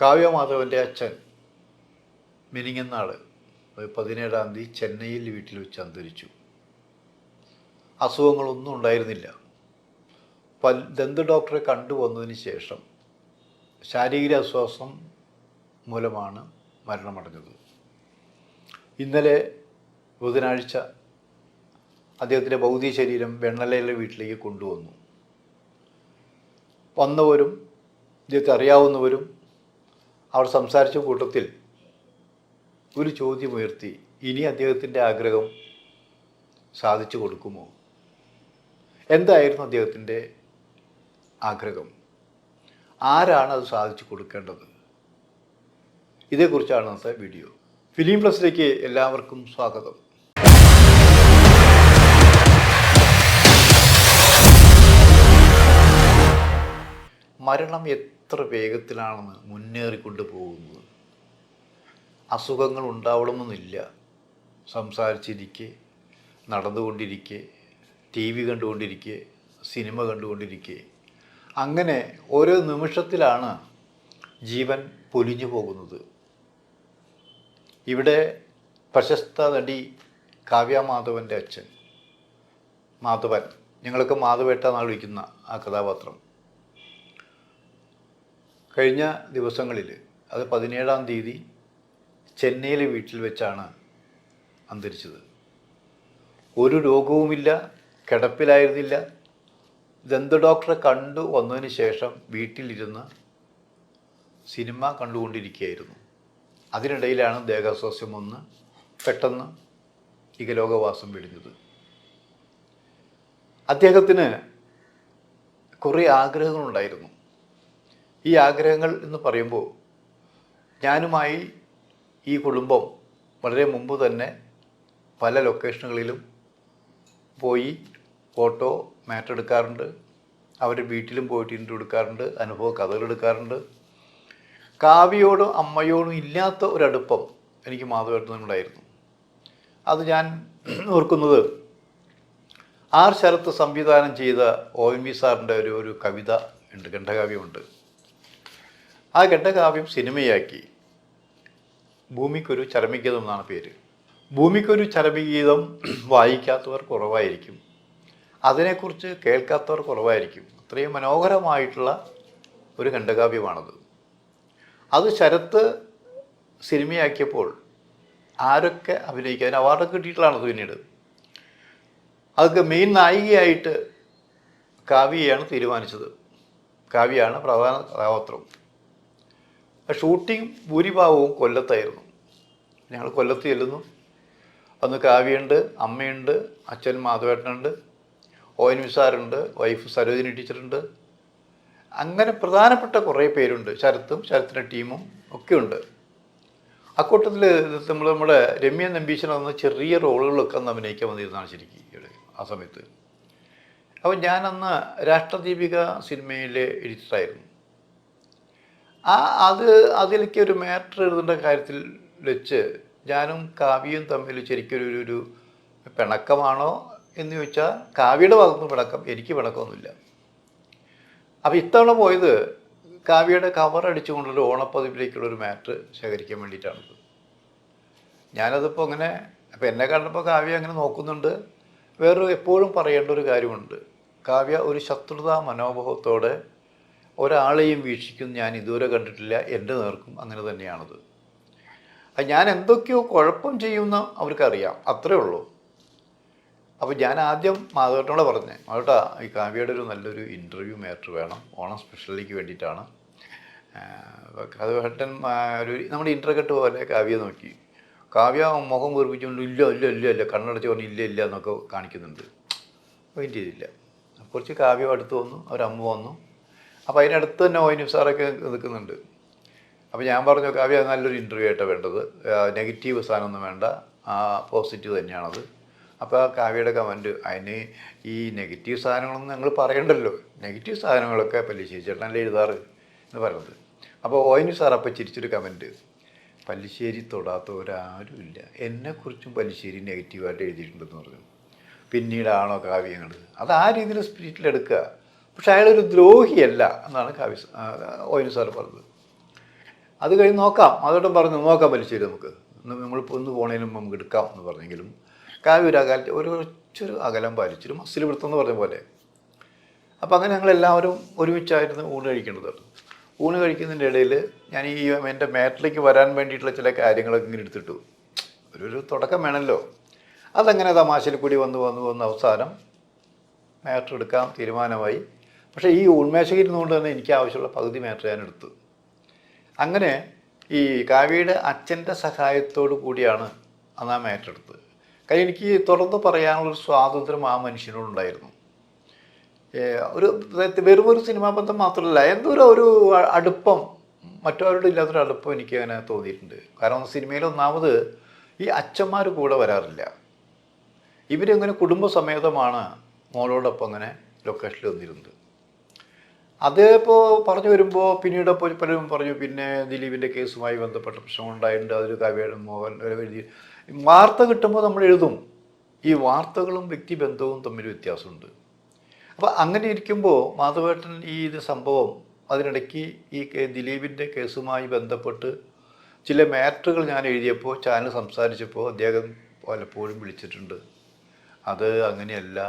കാവ്യമാധവന്റെ അച്ഛൻ മിനിങ്ങന്നാൾ പതിനേഴാം തീയതി ചെന്നൈയിൽ വീട്ടിൽ വെച്ച് അന്തരിച്ചു. അസുഖങ്ങളൊന്നും ഉണ്ടായിരുന്നില്ല. പൽ ദന്ത ഡോക്ടറെ കണ്ടുവന്നതിന് ശേഷം ശാരീരിക അസ്വാസം മൂലമാണ് മരണമടഞ്ഞത്. ഇന്നലെ ബുധനാഴ്ച അദ്ദേഹത്തിന്റെ ഭൗതിക ശരീരം വെണ്ണലയിലെ വീട്ടിലേക്ക് കൊണ്ടുവന്നു. വന്നവരും ഇദ്ദേഹത്തെ അറിയാവുന്നവരും അവർ സംസാരിച്ച കൂട്ടത്തിൽ ഒരു ചോദ്യമുയർത്തി ഇനി അദ്ദേഹത്തിന്റെ ആഗ്രഹം സാധിച്ചു കൊടുക്കുമോ? എന്തായിരുന്നു അദ്ദേഹത്തിന്റെ ആഗ്രഹം? ആരാണ് അത് സാധിച്ചു കൊടുക്കേണ്ടത്? ഇതേക്കുറിച്ചാണ് ഇന്നത്തെ വീഡിയോ. ഫിലിം പ്ലസിലേക്ക് എല്ലാവർക്കും സ്വാഗതം. മരണം എത്ര വേഗത്തിലാണെന്ന് മുന്നേറിക്കൊണ്ട് പോകുന്നത്? അസുഖങ്ങൾ ഉണ്ടാവണമെന്നില്ല. സംസാരിച്ചിരിക്കെ നടന്നുകൊണ്ടിരിക്കെ ടി വി കണ്ടുകൊണ്ടിരിക്കെ സിനിമ കണ്ടുകൊണ്ടിരിക്കെ. അങ്ങനെ ഓരോ നിമിഷത്തിലാണ് ജീവൻ പൊലിഞ്ഞു പോകുന്നത്. ഇവിടെ പ്രശസ്ത നടി കാവ്യ മാധവന്റെ അച്ഛൻ മാധവൻ. ഞങ്ങളൊക്കെ മാധവേട്ട എന്നാണ് വിളിക്കുന്ന ആ കഥാപാത്രം. കഴിഞ്ഞ ദിവസങ്ങളിൽ അത് പതിനേഴാം തീയതി ചെന്നൈയിലെ വീട്ടിൽ വെച്ചാണ് അന്തരിച്ചത്. ഒരു രോഗവുമില്ല കിടപ്പിലായിരുന്നില്ല. ദന്ത ഡോക്ടറെ കണ്ടു വന്നതിന് ശേഷം വീട്ടിലിരുന്ന് സിനിമ കണ്ടുകൊണ്ടിരിക്കുകയായിരുന്നു. അതിനിടയിലാണ് ദേഹാസ്വാസ്യം ഒന്ന് പെട്ടെന്ന് ഇകലോകവാസം വെടിഞ്ഞത്. അദ്ദേഹത്തിന് കുറേ ആഗ്രഹങ്ങളുണ്ടായിരുന്നു. ഈ ആഗ്രഹങ്ങൾ എന്ന് പറയുമ്പോൾ ഞാനുമായി ഈ കുടുംബം വളരെ മുമ്പ് തന്നെ പല ലൊക്കേഷനുകളിലും പോയി ഫോട്ടോ മാറ്റെടുക്കാറുണ്ട് അവരുടെ വീട്ടിലും പോയിട്ട് ഇന്റർവ്യൂ എടുക്കാറുണ്ട് അനുഭവ കഥകൾ എടുക്കാറുണ്ട്. കാവ്യയോടും അമ്മയോടും ഇല്ലാത്ത ഒരടുപ്പം എനിക്ക് മാധവേട്ടനുണ്ടായിരുന്നു അത് ഞാൻ ഓർക്കുന്നത് ആർ ശരത്ത് സംവിധാനം ചെയ്ത ഒ എം വി സാറിന്റെ ഒരു ഒരു കവിത ഉണ്ട് ഖണ്ഡകാവ്യമുണ്ട്. ആ ഖണ്ഡകാവ്യം സിനിമയാക്കി. ഭൂമിക്കൊരു ചരമഗീതം എന്നാണ് പേര്. ഭൂമിക്കൊരു ചരമഗീതം വായിക്കാത്തവർ കുറവായിരിക്കും. അതിനെക്കുറിച്ച് കേൾക്കാത്തവർ കുറവായിരിക്കും. അത്രയും മനോഹരമായിട്ടുള്ള ഒരു ഖണ്ഡകാവ്യമാണത് അത് ശരത്ത് സിനിമയാക്കിയപ്പോൾ ആരൊക്കെ അഭിനയിക്കുക അതിന് അവാർഡൊക്കെ കിട്ടിയിട്ടുള്ളതാണ് പിന്നീട്. അതൊക്കെ മെയിൻ നായികയായിട്ട് കാവ്യയാണ് തീരുമാനിച്ചത്. കാവ്യയാണ് പ്രധാന കഥാപാത്രം. ഷൂട്ടിംഗ് ഭൂരിഭാഗവും കൊല്ലത്തായിരുന്നു. ഞങ്ങൾ കൊല്ലത്ത് ചെല്ലുന്നു. അന്ന് കാവ്യുണ്ട് അമ്മയുണ്ട് അച്ഛൻ മാധവേട്ടനുണ്ട് ഒ എൻ വിസാറുണ്ട് വൈഫ് സരോജിനി ടീച്ചറുണ്ട്. അങ്ങനെ പ്രധാനപ്പെട്ട കുറേ പേരുണ്ട്. ശരത്തും ശരത്തിന്റെ ടീമും ഒക്കെ ഉണ്ട് അക്കൂട്ടത്തിൽ നമ്മൾ നമ്മുടെ രമ്യ നമ്പീശൻ എന്ന ചെറിയ റോളുകളൊക്കെ അന്ന് അഭിനയിക്കാൻ വന്നിരുന്നതാണ് ശരിക്കും ആ സമയത്ത്. അപ്പോൾ ഞാനന്ന് രാഷ്ട്രദീപിക സിനിമയിലെ എഡിറ്ററായിരുന്നു. ആ അത് അതിലേക്ക് ഒരു മാറ്റർ എഴുതേണ്ട കാര്യത്തിൽ വെച്ച് ഞാനും കാവ്യയും തമ്മിൽ ശരിക്കും ഒരു ഒരു പിണക്കമാണോ എന്ന് ചോദിച്ചാൽ കാവ്യയുടെ ഭാഗത്തുനിന്ന് പിണക്കം എനിക്ക് പിണക്കമൊന്നുമില്ല. അപ്പോൾ ഇത്തവണ പോയത് കാവ്യയുടെ കവർ അടിച്ചുകൊണ്ടൊരു ഓണപ്പതിപ്പിലേക്കുള്ള ഒരു മാറ്റർ ശേഖരിക്കാൻ വേണ്ടിയിട്ടാണത്. ഞാനതിപ്പോൾ അങ്ങനെ അപ്പോൾ എന്നെ കണ്ടപ്പോൾ കാവ്യ അങ്ങനെ നോക്കുന്നുണ്ട്. വേറൊരു എപ്പോഴും പറയേണ്ട ഒരു കാര്യമുണ്ട്. കാവ്യ ഒരു ശത്രുതാ മനോഭാവത്തോടെ ഒരാളെയും വീക്ഷിക്കുന്ന ഞാൻ ഇതുവരെ കണ്ടിട്ടില്ല എന്റെ നേർക്കും അങ്ങനെ തന്നെയാണത്. ഞാൻ എന്തൊക്കെയോ കുഴപ്പം ചെയ്യുമെന്ന് അവർക്കറിയാം അത്രേ ഉള്ളൂ. അപ്പോൾ ഞാൻ ആദ്യം മാധവേട്ടനോട് പറഞ്ഞേ മാധവേട്ടാ ഈ കാവ്യയുടെ ഒരു നല്ലൊരു ഇന്റർവ്യൂ മാറ്റർ വേണം ഓണം സ്പെഷ്യലിലേക്ക് വേണ്ടിയിട്ടാണ്. കാവ്യട്ടൻ ഒരു നമ്മുടെ ഇന്റർകട്ട് പോലെ കാവ്യ നോക്കി. കാവ്യ മുഖം വീർപ്പിച്ചുകൊണ്ട് ഇല്ല ഇല്ല ഇല്ല ഇല്ല കണ്ണടച്ച് പറഞ്ഞു ഇല്ല ഇല്ല എന്നൊക്കെ കാണിക്കുന്നുണ്ട്. വെയിറ്റ് ചെയ്തില്ല. കുറച്ച് കാവ്യം അടുത്ത് വന്നു അവരമ്മ വന്നു. അപ്പോൾ അതിനടുത്ത് തന്നെ ഓയിനു സാറൊക്കെ നിൽക്കുന്നുണ്ട്. അപ്പോൾ ഞാൻ പറഞ്ഞു കാവ്യ നല്ലൊരു ഇന്റർവ്യൂ ആയിട്ടാണ് വേണ്ടത്. നെഗറ്റീവ് സാധനമൊന്നും വേണ്ട. പോസിറ്റീവ് തന്നെയാണത്. അപ്പോൾ കാവ്യയുടെ കമന്റ് അതിന് ഈ നെഗറ്റീവ് സാധനങ്ങളൊന്നും ഞങ്ങൾ പറയണ്ടല്ലോ. നെഗറ്റീവ് സാധനങ്ങളൊക്കെ പല്ലിശ്ശേരി ചേട്ടനല്ലേ എഴുതാറ്? എന്ന് പറയുന്നത്. അപ്പോൾ ഓയിനു സാർ അപ്പോൾ ചിരിച്ചൊരു കമന്റ് പല്ലിശ്ശേരി തൊടാത്തവരാരുമില്ല എന്നെക്കുറിച്ചും പല്ലിശ്ശേരി നെഗറ്റീവായിട്ട് എഴുതിയിട്ടുണ്ടെന്ന് പറഞ്ഞു. പിന്നീടാണോ കാവ്യങ്ങൾ അത് ആ രീതിയിൽ സ്പിരിറ്റിലെടുക്കുക പക്ഷെ അയാളൊരു ദ്രോഹിയല്ല എന്നാണ് കാവ്യ ഓയിനു സാർ പറഞ്ഞത്. അത് കഴിഞ്ഞ് നോക്കാം. അതോട്ടും പറഞ്ഞു നോക്കാം വലിച്ചു നമുക്ക്. നമ്മൾ ഒന്ന് പോണേലും നമുക്ക് എടുക്കാം എന്ന് പറഞ്ഞെങ്കിലും കാവ്യ ഒരു അകല ഒരു അകലം പാലിച്ചൊരു മസിൽ വൃത്തം എന്ന് പറഞ്ഞ പോലെ. അപ്പോൾ അങ്ങനെ ഞങ്ങളെല്ലാവരും ഒരുമിച്ചായിരുന്നു ഊണ് കഴിക്കേണ്ടത് ഊണ് കഴിക്കുന്നതിന്റെ ഇടയിൽ ഞാൻ ഈ എന്റെ മാറ്റിലേക്ക് വരാൻ വേണ്ടിയിട്ടുള്ള ചില കാര്യങ്ങളൊക്കെ ഇങ്ങനെ എടുത്തിട്ടു. ഒരു ഒരു തുടക്കം വേണമല്ലോ. അതങ്ങനെ തമാശയിൽ കൂടി വന്ന് വന്ന് വന്ന് അവസാനം മാറ്റർ എടുക്കാൻ തീരുമാനമായി. പക്ഷേ ഈ ഉന്മേഷകിരുന്നുകൊണ്ട് തന്നെ എനിക്ക് ആവശ്യമുള്ള പകുതി മാറ്റർ ഞാൻ എടുത്തു. അങ്ങനെ ഈ കാവ്യയുടെ അച്ഛന്റെ സഹായത്തോടു കൂടിയാണ് അന്ന് ആ മാറ്റർ എടുത്തത്. കാര്യം എനിക്ക് തുറന്ന് പറയാനുള്ളൊരു സ്വാതന്ത്ര്യം ആ മനുഷ്യനോടുണ്ടായിരുന്നു ഒരു വെറും ഒരു സിനിമാ ബന്ധം മാത്രമല്ല എന്തോ ഒരു അടുപ്പം മറ്റവരോട് ഇല്ലാത്തൊരു അടുപ്പം എനിക്ക് അങ്ങനെ തോന്നിയിട്ടുണ്ട്. കാരണം സിനിമയിൽ ഒന്നാമത് ഈ അച്ഛന്മാർ കൂടെ വരാറില്ല. ഇവരെങ്ങനെ കുടുംബസമേതമാണ് മോളോടൊപ്പം അങ്ങനെ ലൊക്കേഷനിൽ വന്നിരുന്നത്. അതിപ്പോൾ പറഞ്ഞു വരുമ്പോൾ പിന്നീട് ഇപ്പോൾ പലരും പറഞ്ഞു പിന്നെ ദിലീപിന്റെ കേസുമായി ബന്ധപ്പെട്ട പ്രശ്നം ഉണ്ടായിട്ടുണ്ട് അതൊരു കവിയുടെ മോഹൻ എഴുതി. വാർത്ത കിട്ടുമ്പോൾ നമ്മൾ എഴുതും. ഈ വാർത്തകളും വ്യക്തിബന്ധവും തമ്മിൽ വ്യത്യാസമുണ്ട്. അപ്പോൾ അങ്ങനെ ഇരിക്കുമ്പോൾ മാധവേട്ടൻ ഈ ഇത് സംഭവം അതിനിടയ്ക്ക് ഈ ദിലീപിന്റെ കേസുമായി ബന്ധപ്പെട്ട് ചില മാറ്ററുകൾ ഞാൻ എഴുതിയപ്പോൾ ചാനൽ സംസാരിച്ചപ്പോൾ അദ്ദേഹം പലപ്പോഴും വിളിച്ചിട്ടുണ്ട്. അത് അങ്ങനെയല്ല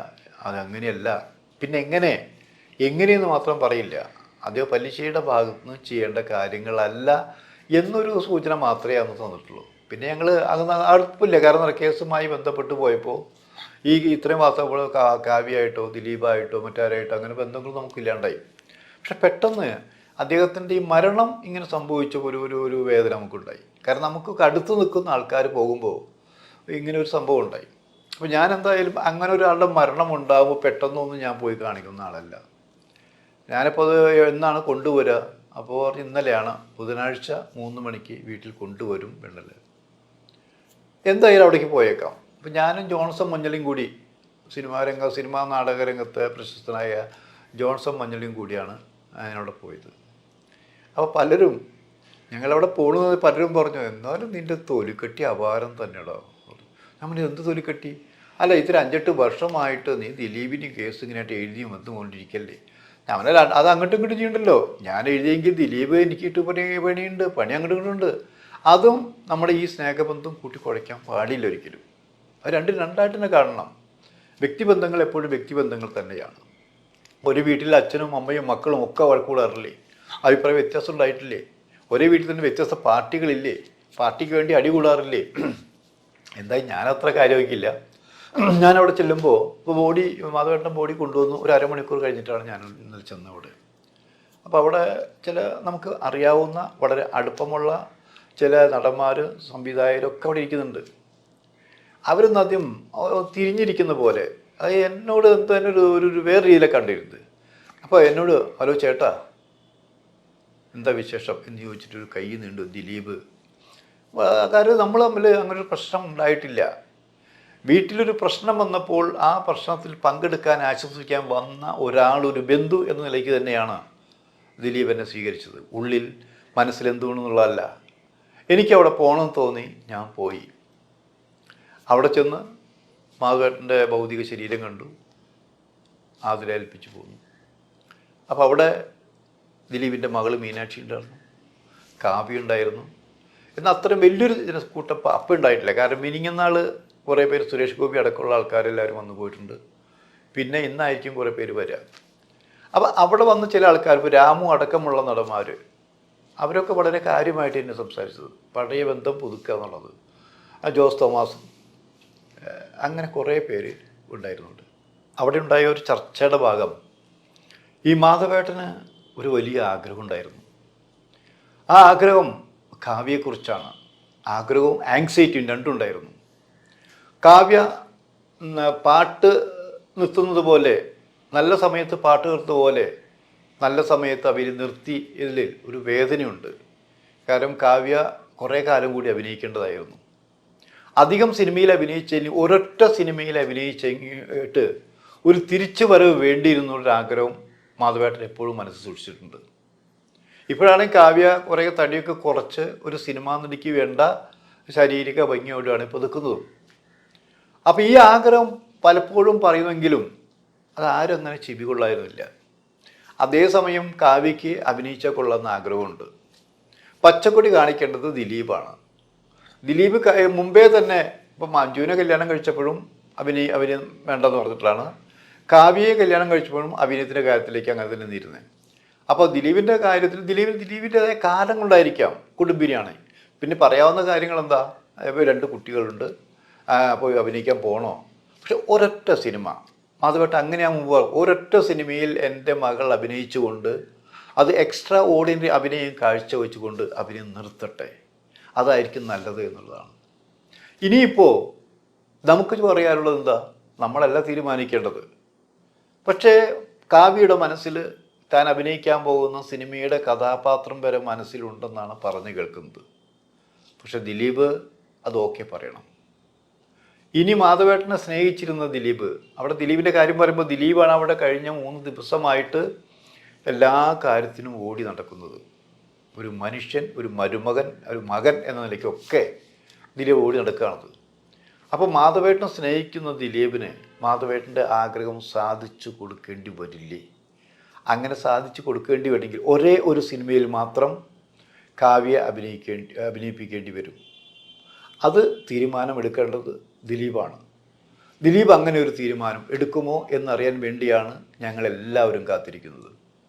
അത് അങ്ങനെയല്ല പിന്നെ എങ്ങനെ എങ്ങനെയെന്ന് മാത്രം പറയില്ല. അത് പലിശയുടെ ഭാഗത്ത് നിന്ന് ചെയ്യേണ്ട കാര്യങ്ങളല്ല എന്നൊരു സൂചന മാത്രമേ അന്ന് തന്നിട്ടുള്ളൂ. പിന്നെ ഞങ്ങൾ അന്ന് അടുപ്പില്ല. കാരണം കേസുമായി ബന്ധപ്പെട്ട് പോയപ്പോൾ ഈ ഇത്രയും മാസം കാവ്യായിട്ടോ ദിലീപായിട്ടോ മറ്റാരായിട്ടോ അങ്ങനെ ബന്ധങ്ങൾ നമുക്കില്ലാണ്ടായി. പക്ഷെ പെട്ടെന്ന് അദ്ദേഹത്തിന്റെ ഈ മരണം ഇങ്ങനെ സംഭവിച്ച ഒരു ഒരു ഒരു വേദന നമുക്കുണ്ടായി. കാരണം നമുക്ക് അടുത്ത് നിൽക്കുന്ന ആൾക്കാർ പോകുമ്പോൾ ഇങ്ങനെ ഒരു സംഭവം ഉണ്ടായി. അപ്പോൾ ഞാൻ എന്തായാലും അങ്ങനെ ഒരാളുടെ മരണം ഉണ്ടാകുമ്പോൾ പെട്ടെന്നൊന്നും ഞാൻ പോയി കാണിക്കുന്ന ആളല്ല. ഞാനിപ്പോൾ അത് എന്നാണ് കൊണ്ടുവരിക അപ്പോൾ ഇന്നലെയാണ്. ബുധനാഴ്ച മൂന്ന് മണിക്ക് വീട്ടിൽ കൊണ്ടുവരും വെണ്ണൽ. എന്തായാലും അവിടേക്ക് പോയേക്കാം. അപ്പം ഞാനും ജോൺസൺ മഞ്ഞളിയും കൂടി സിനിമാ രംഗ സിനിമാ നാടക രംഗത്തെ പ്രശസ്തനായ ജോൺസൺ മഞ്ഞളിയും കൂടിയാണ് അതിനവിടെ പോയത്. അപ്പോൾ പലരും ഞങ്ങളവിടെ പോകുന്നത് പലരും പറഞ്ഞു എന്നാലും നിന്റെ തൊലിക്കെട്ടി അപാരം തന്നെയാടോ നമ്മൾ എന്ത് തൊലിക്കെട്ടി? അല്ല ഇത്ര അഞ്ചെട്ട് വർഷമായിട്ട് നീ ദിലീപിന്റെ കേസ് ഇങ്ങനെയായിട്ട് എഴുതിയും വന്നുകൊണ്ടിരിക്കല്ലേ. ഞാൻ അത് അങ്ങോട്ടും ഇങ്ങോട്ടും ചെയ്യണ്ടല്ലോ. ഞാൻ എഴുതിയെങ്കിൽ ദിലീപ് എനിക്ക് ഇട്ട് പണി പണിയുണ്ട് പണി അങ്ങോട്ടും ഇങ്ങോട്ടുണ്ട് അതും നമ്മുടെ ഈ സ്നേഹബന്ധം കൂട്ടിക്കുഴയ്ക്കാൻ പാടില്ല ഒരിക്കലും. അത് രണ്ടും രണ്ടായിട്ട് തന്നെ കാണണം. വ്യക്തിബന്ധങ്ങൾ എപ്പോഴും വ്യക്തിബന്ധങ്ങൾ തന്നെയാണ്. ഒരു വീട്ടിൽ അച്ഛനും അമ്മയും മക്കളും ഒക്കെ വഴക്കൂടാറില്ലേ അഭിപ്രായ വ്യത്യാസം ഉണ്ടായിട്ടില്ലേ? ഒരേ വീട്ടിൽ തന്നെ വ്യത്യസ്ത പാർട്ടികളില്ലേ? പാർട്ടിക്ക് വേണ്ടി അടി കൂടാറില്ലേ? എന്തായാലും ഞാനത്ര കാര്യമാക്കില്ല ഞാൻ അവിടെ ചെല്ലുമ്പോൾ ഇപ്പോൾ ബോഡി മാധവേട്ടൻ ബോഡി കൊണ്ടുവന്നു. ഒരു അരമണിക്കൂർ കഴിഞ്ഞിട്ടാണ് ഞാൻ ഇന്നലെ ചെന്നത്. അവിടെ അപ്പോൾ അവിടെ ചില നമുക്ക് അറിയാവുന്ന വളരെ അടുപ്പമുള്ള ചില നടന്മാർ സംവിധായകരൊക്കെ അവിടെ ഇരിക്കുന്നുണ്ട്. അവരൊന്നും ആദ്യം തിരിഞ്ഞിരിക്കുന്ന പോലെ. അത് എന്നോട് എന്തോ തന്നെ ഒരു ഒരു വേറെ രീതിയിലെ കണ്ടിരുന്നത്. അപ്പോൾ എന്നോട് ഹലോ ചേട്ടാ എന്താ വിശേഷം? എന്ന് ചോദിച്ചിട്ടൊരു കൈ നീണ്ടു ദിലീപ്. കാര്യം നമ്മൾ തമ്മിൽ അങ്ങനെ ഒരു പ്രശ്നം ഉണ്ടായിട്ടില്ല. വീട്ടിലൊരു പ്രശ്നം വന്നപ്പോൾ ആ പ്രശ്നത്തിൽ പങ്കെടുക്കാൻ ആശ്വസിക്കാൻ വന്ന ഒരാൾ ഒരു ബന്ധു എന്ന നിലയ്ക്ക് തന്നെയാണ് ദിലീപ് എന്നെ സ്വീകരിച്ചത്. ഉള്ളിൽ മനസ്സിൽ എന്തുകൊണ്ടെന്നുള്ളതല്ല. എനിക്കവിടെ പോകണമെന്ന് തോന്നി ഞാൻ പോയി. അവിടെ ചെന്ന് മാധവേട്ടന്റെ ഭൗതിക ശരീരം കണ്ടു. ആതിരേൽപ്പിച്ചു പോന്നു. അപ്പോൾ അവിടെ ദിലീപിന്റെ മകൾ മീനാക്ഷി ഉണ്ടായിരുന്നു. കാവ്യ ഉണ്ടായിരുന്നു. എന്നാൽ അത്രയും വലിയൊരു ജനക്കൂട്ടം അപ്പം ഉണ്ടായിട്ടില്ല. കാരണം മിനിങ്ങന്നാൾ കുറേ പേര് സുരേഷ് ഗോപി അടക്കമുള്ള ആൾക്കാരെല്ലാവരും വന്നു പോയിട്ടുണ്ട്. പിന്നെ ഇന്നായിരിക്കും കുറേ പേര് വരിക അപ്പോൾ അവിടെ വന്ന ചില ആൾക്കാർ ഇപ്പോൾ രാമു അടക്കമുള്ള നടന്മാർ അവരൊക്കെ വളരെ കാര്യമായിട്ട് എന്നെ സംസാരിച്ചത്. പഴയ ബന്ധം പുതുക്കുക എന്നുള്ളത്. ആ ജോസ് തോമാസും അങ്ങനെ കുറേ പേര് ഉണ്ടായിരുന്നുണ്ട്. അവിടെ ഉണ്ടായ ഒരു ചർച്ചയുടെ ഭാഗം ഈ മാധവേട്ടന് ഒരു വലിയ ആഗ്രഹം ഉണ്ടായിരുന്നു. ആ ആഗ്രഹം കാവ്യയെക്കുറിച്ചാണ്. ആഗ്രഹവും ആങ്സൈറ്റിയും രണ്ടും ഉണ്ടായിരുന്നു. കാവ്യ പാട്ട് നിർത്തുന്നത് പോലെ നല്ല സമയത്ത് പാട്ട് നിർത്തുന്ന പോലെ നല്ല സമയത്ത് അവർ നിർത്തി ഇതിൽ ഒരു വേദനയുണ്ട്. കാരണം കാവ്യ കുറേ കാലം കൂടി അഭിനയിക്കേണ്ടതായിരുന്നു. അധികം സിനിമയിൽ അഭിനയിച്ചതിന് ഒരൊറ്റ സിനിമയിൽ അഭിനയിച്ചിട്ട് ഒരു തിരിച്ചു വരവ് വേണ്ടിയിരുന്ന ഒരു ആഗ്രഹം മാധവേട്ടൻ എപ്പോഴും മനസ്സിൽ സൂക്ഷിച്ചിട്ടുണ്ട്. ഇപ്പോഴാണെങ്കിൽ കാവ്യ കുറേ തടിയൊക്കെ കുറച്ച് ഒരു സിനിമാ നടിക്ക് വേണ്ട ശാരീരിക ഭംഗിയോടെയാണ് ഇപ്പോൾ നിൽക്കുന്നതും. അപ്പോൾ ഈ ആഗ്രഹം പലപ്പോഴും പറയുമെങ്കിലും അത് ആരും അങ്ങനെ ചെവി കൊള്ളായിരുന്നില്ല. അതേസമയം കാവ്യയ്ക്ക് അഭിനയിച്ചാൽ കൊള്ളുന്ന ആഗ്രഹമുണ്ട്. പച്ചക്കൊടി കാണിക്കേണ്ടത് ദിലീപാണ്. ദിലീപ് മുമ്പേ തന്നെ ഇപ്പം മഞ്ജുവിനെ കല്യാണം കഴിച്ചപ്പോഴും അഭിനയ അഭിനയം വേണ്ടെന്ന് പറഞ്ഞിട്ടാണ് കാവ്യയെ കല്യാണം കഴിച്ചപ്പോഴും അഭിനയത്തിന്റെ കാര്യത്തിലേക്ക് അങ്ങനെ തന്നെ നിന്നിരുന്നത് അപ്പോൾ ദിലീപിന്റെ കാര്യത്തിൽ ദിലീപിന് ദിലീപിന്റെതായ കാലം കൊണ്ടായിരിക്കാം കുടുംബിനിയാണ്. പിന്നെ പറയാവുന്ന കാര്യങ്ങൾ എന്താ രണ്ട് കുട്ടികളുണ്ട്. പോയി അഭിനയിക്കാൻ പോകണോ പക്ഷെ ഒരൊറ്റ സിനിമ. മാധവേട്ട അങ്ങനെയാ മുമ്പ്. ഒരൊറ്റ സിനിമയിൽ എന്റെ മകൾ അഭിനയിച്ചുകൊണ്ട് അത് എക്സ്ട്രാ ഓർഡിനറി അഭിനയം കാഴ്ചവെച്ചുകൊണ്ട് അഭിനയം നിർത്തട്ടെ. അതായിരിക്കും നല്ലത് എന്നുള്ളതാണ്. ഇനിയിപ്പോൾ നമുക്ക് പറയാനുള്ളത് എന്താ? നമ്മളല്ല തീരുമാനിക്കേണ്ടത്. പക്ഷേ കാവ്യയുടെ മനസ്സിൽ താൻ അഭിനയിക്കാൻ പോകുന്ന സിനിമയുടെ കഥാപാത്രം വരെ മനസ്സിലുണ്ടെന്നാണ് പറഞ്ഞു കേൾക്കുന്നത്. പക്ഷെ ദിലീപ് അത് ഓക്കെ പറയണം. ഇനി മാധവേട്ടനെ സ്നേഹിച്ചിരുന്ന ദിലീപ്. അവിടെ ദിലീപിന്റെ കാര്യം പറയുമ്പോൾ ദിലീപാണ് അവിടെ കഴിഞ്ഞ മൂന്ന് ദിവസമായിട്ട് എല്ലാ കാര്യത്തിനും ഓടി നടക്കുന്നത്. ഒരു മനുഷ്യൻ ഒരു മരുമകൻ ഒരു മകൻ എന്ന നിലയ്ക്കൊക്കെ ദിലീപ് ഓടി നടക്കുകയാണത്. അപ്പോൾ മാധവേട്ടനെ സ്നേഹിക്കുന്ന ദിലീപിന് മാധവേട്ടന്റെ ആഗ്രഹം സാധിച്ചു കൊടുക്കേണ്ടി വരില്ലേ? അങ്ങനെ സാധിച്ചു കൊടുക്കേണ്ടി വരില്ലെങ്കിൽ ഒരേ ഒരു സിനിമയിൽ മാത്രം കാവ്യ അഭിനയിക്കേണ്ടി അഭിനയിപ്പിക്കേണ്ടി വരും. അത് തീരുമാനമെടുക്കേണ്ടത് ദിലീപാണ്. ദിലീപ് അങ്ങനെ ഒരു തീരുമാനം എടുക്കുമോ എന്നറിയാൻ വേണ്ടിയാണ് ഞങ്ങളെല്ലാവരും കാത്തിരിക്കുന്നത്.